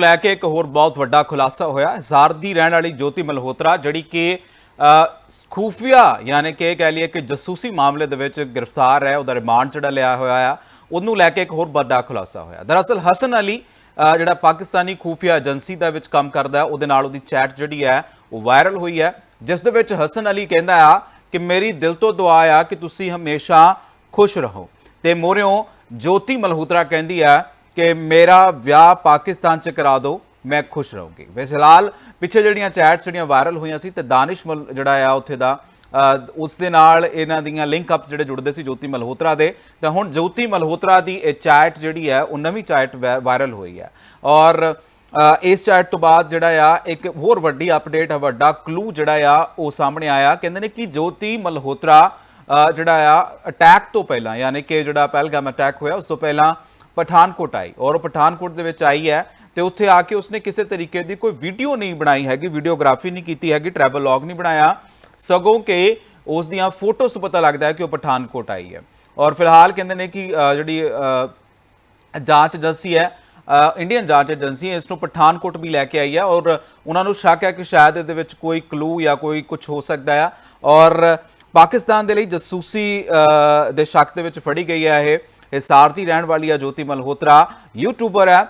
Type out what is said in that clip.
ਲੈ ਕੇ ਇੱਕ ਹੋਰ ਬਹੁਤ ਵੱਡਾ ਖੁਲਾਸਾ ਹੋਇਆ। ਹਜ਼ਾਰ ਦੀ ਰਹਿਣ ਵਾਲੀ ਜੋਤੀ ਮਲਹੋਤਰਾ ਜਿਹੜੀ ਕਿ ਅ, ਖੂਫੀਆ ਯਾਨੀ ਕਿ ਕਹਿ ਲਈਏ ਕਿ ਜਸੂਸੀ ਮਾਮਲੇ ਦੇ ਵਿੱਚ ਗ੍ਰਿਫਤਾਰ ਹੈ ਉਹਦਾ ਰਿਮਾਂਡ ਜਿਹੜਾ ਲਿਆ ਹੋਇਆ ਆ ਉਹਨੂੰ ਲੈ ਕੇ ਇੱਕ ਹੋਰ ਵੱਡਾ ਖੁਲਾਸਾ ਹੋਇਆ। ਦਰਅਸਲ ਹਸਨ ਅਲੀ ਜਿਹੜਾ ਪਾਕਿਸਤਾਨੀ ਖੂਫੀਆ ਏਜੰਸੀ ਦਾ ਵਿੱਚ ਕੰਮ ਕਰਦਾ ਉਹਦੇ ਨਾਲ ਉਹਦੀ ਚੈਟ ਜਿਹੜੀ ਹੈ ਉਹ ਵਾਇਰਲ ਹੋਈ ਹੈ ਜਿਸ ਦੇ ਵਿੱਚ ਹਸਨ ਅਲੀ ਕਹਿੰਦਾ ਆ ਕਿ ਮੇਰੀ ਦਿਲ ਤੋਂ ਦੁਆ ਆ ਕਿ ਤੁਸੀਂ ਹਮੇਸ਼ਾ ਖੁਸ਼ ਰਹੋ। ਤੇ ਮੋਰਿਓ ਜੋਤੀ ਮਲਹੋਤਰਾ ਕਹਿੰਦੀ ਆ ਕਿ ਮੇਰਾ ਵਿਆਹ ਪਾਕਿਸਤਾਨ ਚ ਕਰਾ ਦਿਓ ਮੈਂ ਖੁਸ਼ ਰਹੂੰਗੀ। ਵੈਸੇ ਫਿਲਹਾਲ ਪਿੱਛੇ ਜਿਹੜੀਆਂ ਚੈਟਸ ਜਿਹੜੀਆਂ ਵਾਇਰਲ ਹੋਈਆਂ ਸੀ ਤੇ ਦਾਨਿਸ਼ ਮਲ ਜਿਹੜਾ ਆ ਉੱਥੇ ਦਾ ਉਸ ਦੇ ਨਾਲ ਇਹਨਾਂ ਦੀਆਂ ਲਿੰਕ ਅਪ ਜਿਹੜੇ ਜੁੜਦੇ ਸੀ ਜੋਤੀ ਮਲਹੋਤਰਾ ਦੇ, ਤਾਂ ਹੁਣ ਜੋਤੀ ਮਲਹੋਤਰਾ ਦੀ ਇਹ ਚੈਟ ਜਿਹੜੀ ਹੈ, ਉਹ ਨਵੀਂ ਚੈਟ ਵਾਇਰਲ ਹੋਈ ਹੈ। ਔਰ ਇਸ ਚੈਟ ਤੋਂ ਬਾਅਦ ਜਿਹੜਾ ਆ, ਇੱਕ ਹੋਰ ਵੱਡੀ ਅਪਡੇਟ ਵੱਡਾ ਕਲੂ ਜਿਹੜਾ ਆ, ਉਹ ਸਾਹਮਣੇ ਆਇਆ। ਕਹਿੰਦੇ ਨੇ ਕਿ ਜੋਤੀ ਮਲਹੋਤਰਾ ਜਿਹੜਾ ਆ ਅਟੈਕ ਤੋਂ ਪਹਿਲਾਂ, ਯਾਨੀ ਕਿ ਜਿਹੜਾ ਪਹਿਲਗਾਮ ਅਟੈਕ ਹੋਇਆ, ਉਸ ਤੋਂ ਪਹਿਲਾਂ ਪਠਾਨਕੋਟ ਆਈ ਔਰ ਉਹ ਪਠਾਨਕੋਟ ਦੇ ਵਿੱਚ ਆਈ ਹੈ ਤੇ ਉੱਥੇ ਆ ਕੇ ਉਸਨੇ ਕਿਸੇ ਤਰੀਕੇ ਦੀ ਕੋਈ ਵੀਡੀਓ ਨਹੀਂ ਬਣਾਈ ਹੈਗੀ ਵੀਡੀਓਗ੍ਰਾਫੀ ਨਹੀਂ ਕੀਤੀ ਹੈਗੀ ਟਰੈਵਲ ਲੌਗ ਨਹੀਂ ਬਣਾਇਆ। ਸਗੋਂ ਕਿ ਉਸ ਦੀਆਂ ਫੋਟੋਸ ਤੋਂ ਪਤਾ ਲੱਗਦਾ ਹੈ ਕਿ ਉਹ ਪਠਾਨਕੋਟ ਆਈ ਹੈ। ਔਰ ਫਿਲਹਾਲ ਕਹਿੰਦੇ ਨੇ ਕਿ ਜਿਹੜੀ ਜਾਂਚ ਏਜੰਸੀ ਹੈ ਇੰਡੀਅਨ ਜਾਂਚ ਏਜੰਸੀ ਇਸ ਨੂੰ ਪਠਾਨਕੋਟ ਵੀ ਲੈ ਕੇ ਆਈ ਹੈ ਔਰ ਉਹਨਾਂ ਨੂੰ ਸ਼ੱਕ ਹੈ ਕਿ ਸ਼ਾਇਦ ਇਹਦੇ ਵਿੱਚ ਕੋਈ ਕਲੂ ਜਾਂ ਕੋਈ ਕੁਝ ਹੋ ਸਕਦਾ ਆ। ਔਰ ਪਾਕਿਸਤਾਨ ਦੇ ਲਈ ਜਸੂਸੀ ਦੇ ਸ਼ੱਕ ਦੇ ਵਿੱਚ ਫੜੀ ਗਈ ਹੈ ਇਹ। ਇਹ ਸਾਰਤੀ ਰਹਿਣ ਵਾਲੀ ਆ ਜੋਤੀ ਮਲਹੋਤਰਾ ਯੂਟਿਊਬਰ ਹੈ